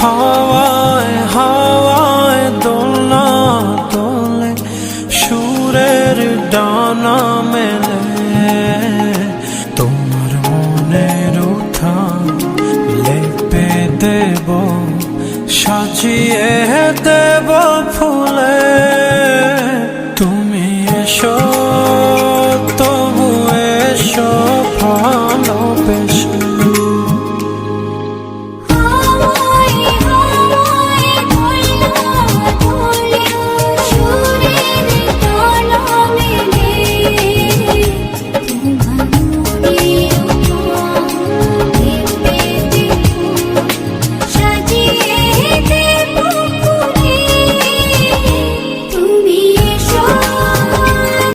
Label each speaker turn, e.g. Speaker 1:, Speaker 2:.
Speaker 1: হাওয়ায় হাওয়ায় দোলনা তোলে, সুরের ডানা মেলে। তোমার মনের উঠা লেপে দেব, সাজিয়ে দেব ফুলে। তুমি এসো, তবু এসো ভা